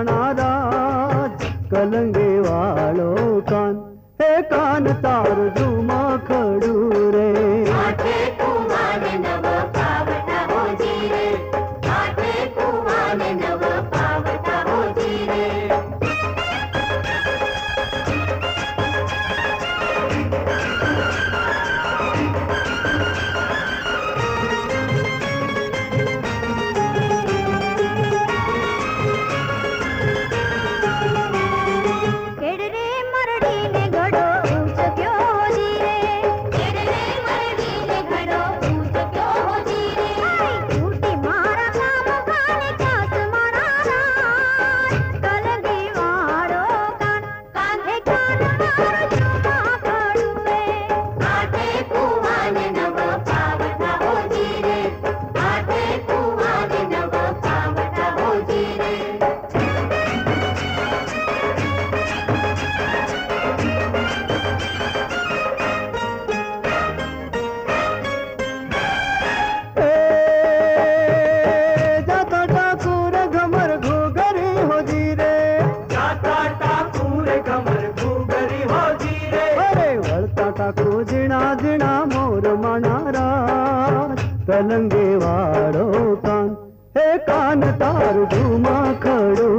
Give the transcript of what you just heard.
જાણારા કલંગે વાળો કાન. હે કાન તાર ઝુમાખ રમનારા કલંગે વાળો કાન. હે કાન તાર ધુમા ખડો